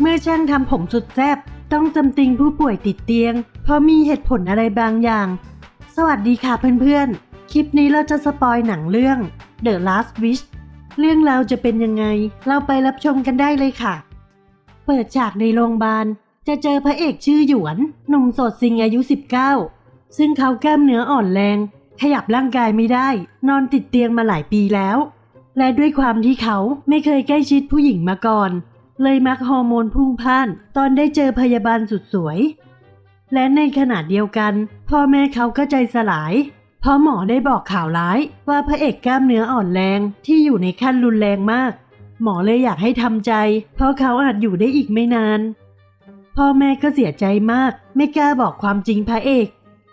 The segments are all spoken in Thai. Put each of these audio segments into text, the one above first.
เมื่อช่างทำผมสุดแซ่บต้องจำติงผู้ป่วยติดเตียง เพราะมีเหตุผลอะไรบางอย่าง สวัสดีค่ะเพื่อนๆ คลิปนี้เราจะสปอยหนังเรื่อง The Last Wish เรื่องราวจะเป็นยังไง เราไปรับชมกันได้เลยค่ะ เปิดฉากในโรงพยาบาล จะเจอพระเอกชื่อหยวน หนุ่มโสดซิงอายุ 19 ซึ่งเขากล้ามเนื้ออ่อนแรง ขยับร่างกายไม่ได้ นอนติดเตียงมาหลายปีแล้ว และด้วยความที่เขาไม่เคยใกล้ชิดผู้หญิงมาก่อน เลยมักฮอร์โมนพุ่งพ่านตอนได้เจอพยาบาลสุดสวย และในขณะเดียวกัน พ่อแม่เขาก็ใจสลาย เพราะหมอได้บอกข่าวร้ายว่าพระเอกกล้ามเนื้ออ่อนแรงที่อยู่ในขั้นรุนแรงมาก หมอเลยอยากให้ทำใจ เพราะเขาอาจอยู่ได้อีกไม่นาน พ่อแม่ก็เสียใจมาก ไม่กล้าบอกความจริงพระเอก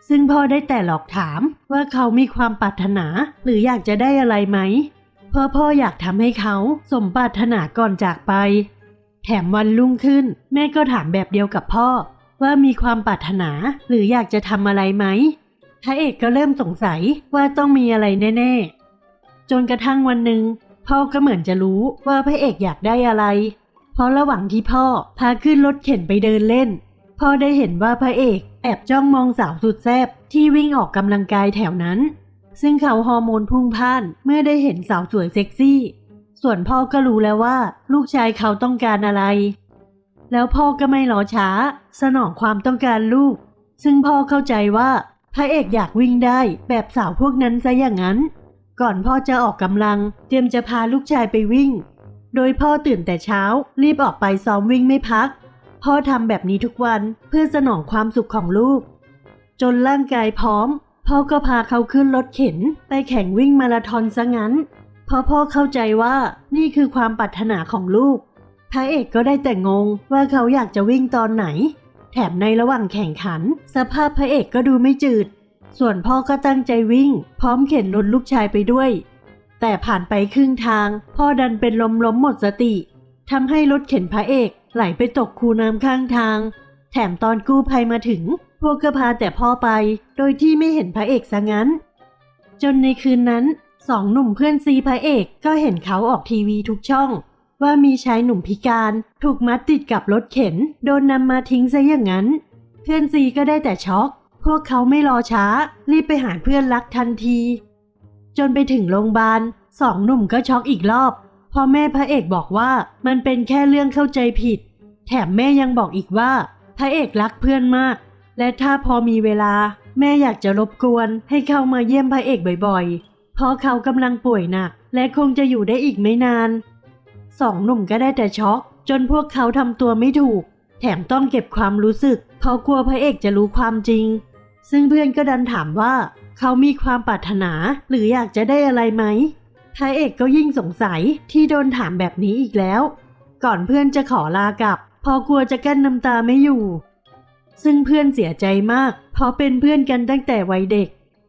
ซึ่งพ่อได้แต่หลอกถามว่าเขามีความปรารถนา หรืออยากจะได้อะไรไหมเพราะพ่ออยากทำให้เขาสมปรารถนาก่อนจากไป แถมวันรุ่งขึ้น แม่ก็ถามแบบเดียวกับพ่อ ว่ามีความปรารถนาหรืออยากจะทำอะไรไหมพระเอกก็เริ่มสงสัยว่าต้องมีอะไรแน่ๆ จนกระทั่งวันหนึ่งพ่อก็เหมือนจะรู้ว่าพระเอกอยากได้อะไร เพราะระหว่างที่พ่อพาขึ้นรถเข็นไปเดินเล่น พ่อได้เห็นว่าพระเอกแอบจ้องมองสาวสุดแซ่บที่วิ่งออกกำลังกายแถวนั้น ซึ่งเขาฮอร์โมนพุ่งพ่านเมื่อได้เห็นสาวสวยเซ็กซี่ ส่วนพ่อก็รู้แล้วว่า ลูกชายเขาต้องการอะไร แล้วพ่อก็ไม่รอช้า สนองความต้องการลูก ซึ่งพ่อเข้าใจว่าพระเอกอยากวิ่งได้แบบสาวพวกนั้นซะอย่างนั้น ก่อนพ่อจะออกกำลัง เตรียมจะพาลูกชายไปวิ่ง โดยพ่อตื่นแต่เช้า รีบออกไปซ้อมวิ่งไม่พัก พ่อทำแบบนี้ทุกวันเพื่อสนองความสุขของลูก จนร่างกายพร้อม พ่อก็พาเขาขึ้นรถเข็นไปแข่งวิ่งมาราธอนซะงั้น พราะพ่อเข้าใจว่านี่คือความปรารถนาของลูก พระเอกก็ได้แต่งงว่าเขาอยากจะวิ่งตอนไหน แถมในระหว่างแข่งขัน สภาพพระเอกก็ดูไม่จืด ส่วนพ่อก็ตั้งใจวิ่ง พร้อมเข็นรถลูกชายไปด้วย แต่ผ่านไปครึ่งทาง พ่อดันเป็นลมล้มหมดสติทำให้รถเข็นพระเอกไหลไปตกคูน้ำข้างทาง แถมตอนกู้ภัยมาถึง พวกก็พาแต่พ่อไป โดยที่ไม่เห็นพระเอกซะงั้น จนในคืนนั้น สองหนุ่มเพื่อนซีพระเอกก็เห็นเขาออกทีวีทุกช่อง ว่ามีชายหนุ่มพิการถูกมัดติดกับรถเข็น โดนนำมาทิ้งซะอย่างนั้น เพื่อนซีก็ได้แต่ช็อก พวกเขาไม่รอช้า รีบไปหาเพื่อนรักทันที จนไปถึงโรงพยาบาลสองหนุ่มก็ช็อกอีกรอบเพอแม่พระเอกบอกว่ามันเป็นแค่เรื่องเข้าใจผิด แถมแม่ยังบอกอีกว่า พระเอกรักเพื่อนมาก และถ้าพอมีเวลา แม่อยากจะรบกวนให้เข้ามาเยี่ยมพระเอกบ่อยๆ ราะเขากำลังป่วยหนัก และคงจะอยู่ได้อีกไม่นาน สองหนุ่มก็ได้แต่ช็อก จนพวกเขาทำตัวไม่ถูก แถมต้องเก็บความรู้สึก เพราะกลัวพระเอกจะรู้ความจริง ซึ่งเพื่อนก็ดันถามว่า เขามีความปรารถนาหรืออยากจะได้อะไรไหมพระเอกก็ยิ่งสงสัยที่โดนถามแบบนี้อีกแล้ว ก่อนเพื่อนจะขอลากลับเพอกลัวจะกั้นน้ำตาไม่อยู่ ซึ่งเพื่อนเสียใจมาก เพราะเป็นเพื่อนกันตั้งแต่วัยเด็ก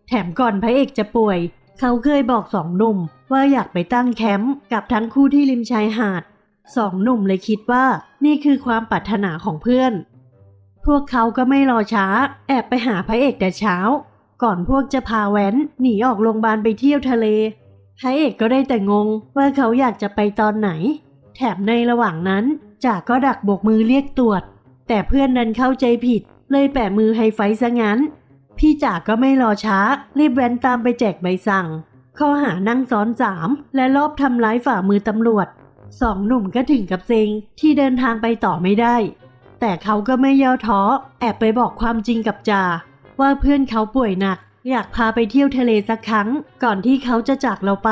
แถมก่อนพระเอกจะป่วย เขาเคยบอกสองหนุ่มว่าอยากไปตั้งแคมป์กับทั้งคู่ที่ริมชายหาดสองหนุ่มเลยคิดว่านี่คือความปรารถนาของเพื่อน พวกเขาก็ไม่รอช้า แอบไปหาพระเอกแต่เช้า ก่อนพวกจะพาแว้นหนีออกโรงพยาบาลไปเที่ยวทะเล พระเอกก็ได้แต่งงว่าเขาอยากจะไปตอนไหน แถมในระหว่างนั้นจ่าก็ดักบกมือเรียกตรวจ แต่เพื่อนนั้นเข้าใจผิด เลยแปะมือไฮไฟซะงั้น พี่จ่าก็ไม่รอช้า รีบแว้นตามไปแจกใบสั่ง ข้อหานั่งซ้อนสามและรอบทำร้ายฝ่ามือตำรวจสองหนุ่มก็ถึงกับเซ็งที่เดินทางไปต่อไม่ได้ แต่เขาก็ไม่ย่อท้อ แอบไปบอกความจริงกับจ่าว่าเพื่อนเขาป่วยหนัก อยากพาไปเที่ยวทะเลสักครั้ง ก่อนที่เขาจะจากเราไป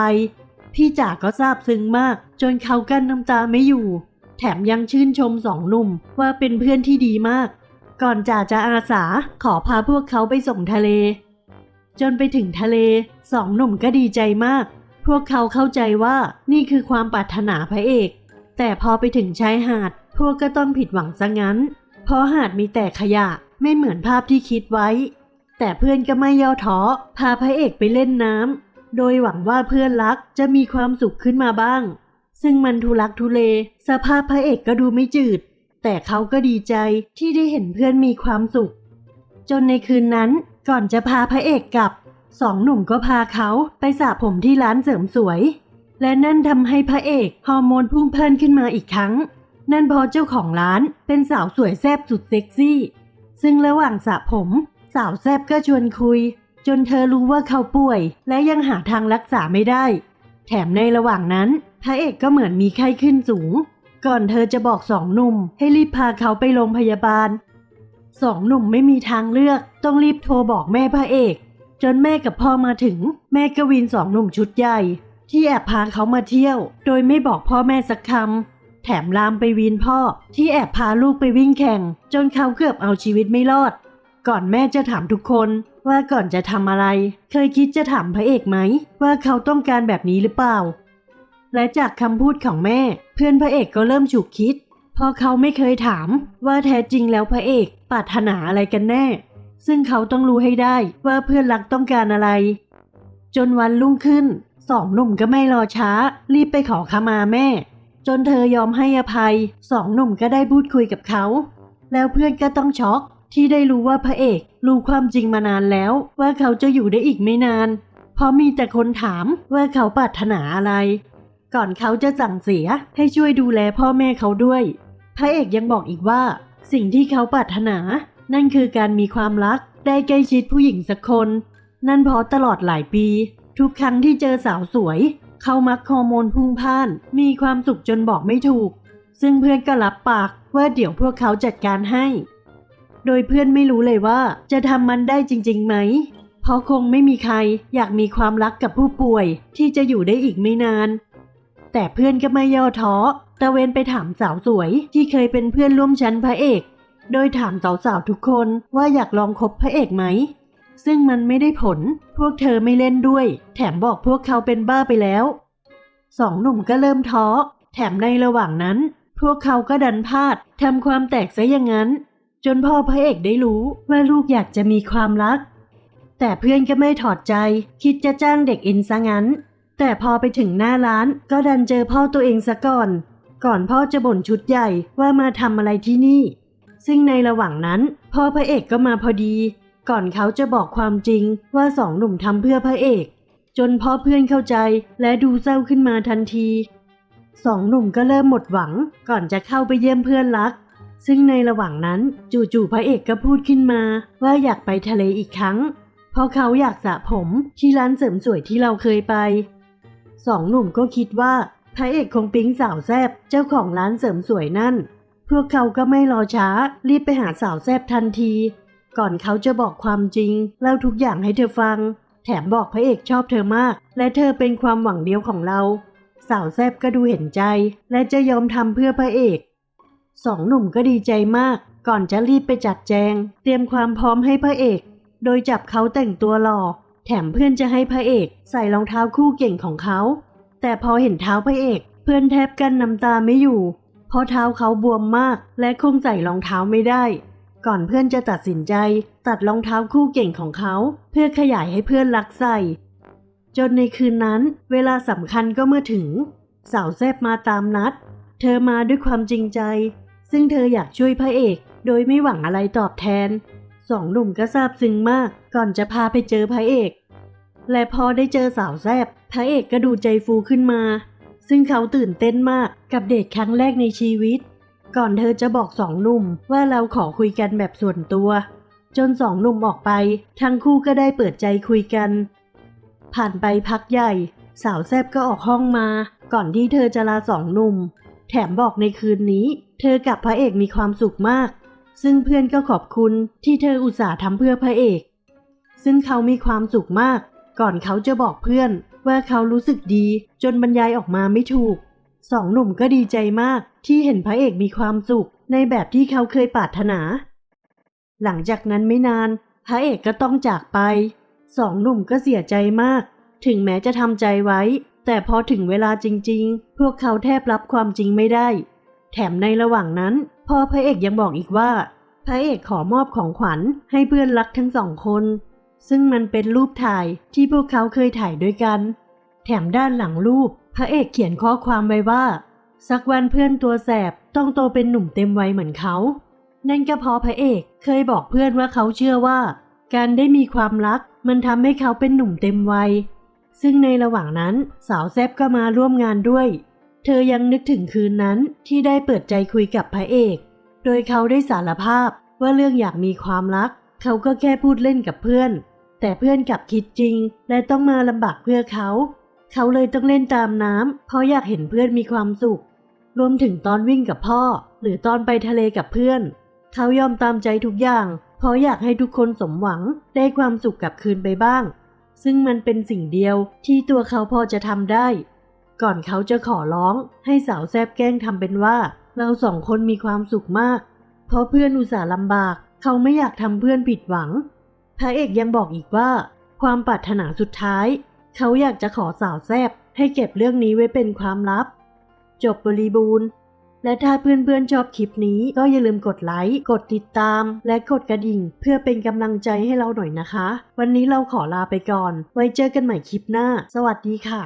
พี่จ่าก็ซาบซึ้งมาก จนเขากั้นน้ำตาไม่อยู่ แถมยังชื่นชมสองหนุ่มว่าเป็นเพื่อนที่ดีมาก ก่อนจ่าจะอาสาขอพาพวกเขาไปส่งทะเล จนไปถึงทะเลสองหนุ่มก็ดีใจมาก พวกเขาเข้าใจว่านี่คือความปรารถนาพระเอก แต่พอไปถึงชายหาด พวกก็ต้องผิดหวังซะงั้น เพราะหาดมีแต่ขยะไม่เหมือนภาพที่คิดไว้ แต่เพื่อนก็ไม่ย่อท้อพาพระเอกไปเล่นน้ำโดยหวังว่าเพื่อนรักจะมีความสุขขึ้นมาบ้าง ซึ่งมันทุลักทุเล สภาพพระเอกก็ดูไม่จืด แต่เขาก็ดีใจที่ได้เห็นเพื่อนมีความสุข จนในคืนนั้นก่อนจะพาพระเอกกลับ สองหนุ่มก็พาเขาไปสระผมที่ร้านเสริมสวย และนั่นทำให้พระเอกฮอร์โมนพุ่งพล่านขึ้นมาอีกครั้ง นั่นเพราะเจ้าของร้านเป็นสาวสวยแซ่บสุดเซ็กซี่ ซึ่งระหว่างสระผม สาวแซ่บก็ชวนคุย จนเธอรู้ว่าเขาป่วย และยังหาทางรักษาไม่ได้ แถมในระหว่างนั้น พระเอกก็เหมือนมีไข้ขึ้นสูง ก่อนเธอจะบอกสองหนุ่มให้รีบพาเขาไปโรงพยาบาล สองหนุ่มไม่มีทางเลือก ต้องรีบโทรบอกแม่พระเอก จนแม่กับพ่อมาถึง แม่ก็วินสองหนุ่มชุดใหญ่ ที่แอบพาเขามาเที่ยว โดยไม่บอกพ่อแม่สักคำแถมลามไปวีนพ่อ ที่แอบพาลูกไปวิ่งแข่ง จนเขาเกือบเอาชีวิตไม่รอด ก่อนแม่จะถามทุกคนว่าก่อนจะทำอะไร เคยคิดจะถามพระเอกไหม ว่าเขาต้องการแบบนี้หรือเปล่า และจากคำพูดของแม่ เพื่อนพระเอกก็เริ่มฉุกคิด เพราะเขาไม่เคยถามว่าแท้จริงแล้วพระเอกปรารถนาอะไรกันแน่ ซึ่งเขาต้องรู้ให้ได้ว่าเพื่อนรักต้องการอะไร จนวันรุ่งขึ้นสองหนุ่มก็ไม่รอช้า รีบไปขอขมาแม่ จนเธอยอมให้อภัยสองหนุ่มก็ได้พูดคุยกับเขา แล้วเพื่อนก็ต้องช็อกที่ได้รู้ว่าพระเอกรู้ความจริงมานานแล้วว่าเขาจะอยู่ได้อีกไม่นาน เพราะมีแต่คนถามว่าเขาปรารถนาอะไร ก่อนเขาจะสั่งเสียให้ช่วยดูแลพ่อแม่เขาด้วย พระเอกยังบอกอีกว่า สิ่งที่เขาปรารถนา นั่นคือการมีความรักได้ใกล้ชิดผู้หญิงสักคน นั่นเพราะตลอดหลายปี ทุกครั้งที่เจอสาวสวย เขามักฮอร์โมนพุ่งพ่าน มีความสุขจนบอกไม่ถูก ซึ่งเพื่อนก็รับปากว่าเดี๋ยวพวกเขาจัดการให้ โดยเพื่อนไม่รู้เลยว่าจะทำมันได้จริงๆไหม เพราะคงไม่มีใครอยากมีความรักกับผู้ป่วยที่จะอยู่ได้อีกไม่นาน แต่เพื่อนก็ไม่ย่อท้อตะเวนไปถามสาวสวยที่เคยเป็นเพื่อนร่วมชั้นพระเอก โดยถามสาวๆทุกคนว่าอยากลองคบพระเอกไหม ซึ่งมันไม่ได้ผล พวกเธอไม่เล่นด้วย แถมบอกพวกเขาเป็นบ้าไปแล้ว สองหนุ่มก็เริ่มท้อ แถมในระหว่างนั้น พวกเขาก็ดันพลาดทำความแตกซะอย่างนั้น จนพ่อพระเอกได้รู้ว่าลูกอยากจะมีความรัก แต่เพื่อนก็ไม่ถอดใจ คิดจะจ้างเด็กอินซะงั้น แต่พอไปถึงหน้าร้านก็ดันเจอพ่อตัวเองซะก่อน ก่อนพ่อจะบ่นชุดใหญ่ว่ามาทำอะไรที่นี่ ซึ่งในระหว่างนั้นพ่อพระเอกก็มาพอดี ก่อนเขาจะบอกความจริงว่าสองหนุ่มทำเพื่อพระเอก จนพ่อเพื่อนเข้าใจและดูเศร้าขึ้นมาทันที สองหนุ่มก็เริ่มหมดหวัง ก่อนจะเข้าไปเยี่ยมเพื่อนรัก ซึ่งในระหว่างนั้นจู่ๆพระเอกก็พูดขึ้นมา ว่าอยากไปทะเลอีกครั้ง เพราะเขาอยากสระผมที่ร้านเสริมสวยที่เราเคยไป สองหนุ่มก็คิดว่าพระเอกคงปิ๊งสาวแซบเจ้าของร้านเสริมสวยนั่น พวกเขาก็ไม่รอช้า รีบไปหาสาวแซบทันที ก่อนเขาจะบอกความจริงเล่าทุกอย่างให้เธอฟัง แถมบอกพระเอกชอบเธอมาก และเธอเป็นความหวังเดียวของเรา สาวแซบก็ดูเห็นใจ และจะยอมทำเพื่อพระเอกสองหนุ่มก็ดีใจมาก ก่อนจะรีบไปจัดแจง เตรียมความพร้อมให้พระเอก โดยจับเขาแต่งตัวหล่อ ถมเพื่อนจะให้พระเอกใส่รองเท้าคู่เก่งของเขา แต่พอเห็นเท้าพระเอก เพื่อนแทบกั้นน้ำตาไม่อยู่ เพราะเท้าเขาบวมมากและคงใส่รองเท้าไม่ได้ ก่อนเพื่อนจะตัดสินใจ ตัดรองเท้าคู่เก่งของเขา เพื่อขยายให้เพื่อนรักใส่ จนในคืนนั้นเวลาสำคัญก็เมื่อถึง สาวแซบมาตามนัด เธอมาด้วยความจริงใจ ซึ่งเธออยากช่วยพระเอก โดยไม่หวังอะไรตอบแทนสองหนุ่มก็ซาบซึ้งมาก ก่อนจะพาไปเจอพระเอก และพอได้เจอสาวแซบพระเอกก็ดูใจฟูขึ้นมา ซึ่งเขาตื่นเต้นมากกับเดทครั้งแรกในชีวิต ก่อนเธอจะบอกสองหนุ่มว่าเราขอคุยกันแบบส่วนตัว จนสองหนุ่มออกไป ทั้งคู่ก็ได้เปิดใจคุยกัน ผ่านไปพักใหญ่ สาวแซบก็ออกห้องมา ก่อนที่เธอจะลาสองหนุ่ม แถมบอกในคืนนี้ เธอกับพระเอกมีความสุขมาก ซึ่งเพื่อนก็ขอบคุณที่เธออุตส่าห์ทำเพื่อพระเอก ซึ่งเขามีความสุขมาก ก่อนเขาจะบอกเพื่อนว่าเขารู้สึกดีจนบรรยายออกมาไม่ถูก สองหนุ่มก็ดีใจมากที่เห็นพระเอกมีความสุขในแบบที่เขาเคยปรารถนา หลังจากนั้นไม่นาน พระเอกก็ต้องจากไป สองหนุ่มก็เสียใจมาก ถึงแม้จะทำใจไว้ แต่พอถึงเวลาจริง ๆ พวกเขาแทบรับความจริงไม่ได้ แถมในระหว่างนั้นพ่อพระเอกยังบอกอีกว่า พระเอกขอมอบของขวัญให้เพื่อนรักทั้งสองคน ซึ่งมันเป็นรูปถ่ายที่พวกเขาเคยถ่ายด้วยกัน แถมด้านหลังรูป พระเอกเขียนข้อความไว้ว่า สักวันเพื่อนตัวแสบต้องโตเป็นหนุ่มเต็มวัยเหมือนเขา นั่นก็เพราะพระเอกเคยบอกเพื่อนว่าเขาเชื่อว่า การได้มีความรักมันทำให้เขาเป็นหนุ่มเต็มวัย ซึ่งในระหว่างนั้นสาวแซบก็มาร่วมงานด้วย เธอยังนึกถึงคืนนั้นที่ได้เปิดใจคุยกับพระเอก โดยเขาได้สารภาพว่าเรื่องอยากมีความรัก เขาก็แค่พูดเล่นกับเพื่อน แต่เพื่อนกลับคิดจริง และต้องมาลำบากเพื่อเขา เขาเลยต้องเล่นตามน้ำเพราะอยากเห็นเพื่อนมีความสุข รวมถึงตอนวิ่งกับพ่อ หรือตอนไปทะเลกับเพื่อน เขายอมตามใจทุกอย่าง เพราะอยากให้ทุกคนสมหวังได้ความสุขกลับคืนไปบ้าง ซึ่งมันเป็นสิ่งเดียวที่ตัวเขาพอจะทำได้ ก่อนเขาจะขอร้องให้สาวแซบแกล้งทำเป็นว่า เราสองคนมีความสุขมาก เพราะเพื่อนอุตส่าห์ลำบาก เขาไม่อยากทำเพื่อนผิดหวัง พระเอกยังบอกอีกว่า ความปรารถนาสุดท้าย เขาอยากจะขอสาวแซบให้เก็บเรื่องนี้ไว้เป็นความลับ จบบริบูรณ์ และถ้าเพื่อนๆชอบคลิปนี้ก็อย่าลืมกดไลค์ กดติดตาม และกดกระดิ่ง เพื่อเป็นกำลังใจให้เราหน่อยนะคะ วันนี้เราขอลาไปก่อน ไว้เจอกันใหม่คลิปหน้า สวัสดีค่ะ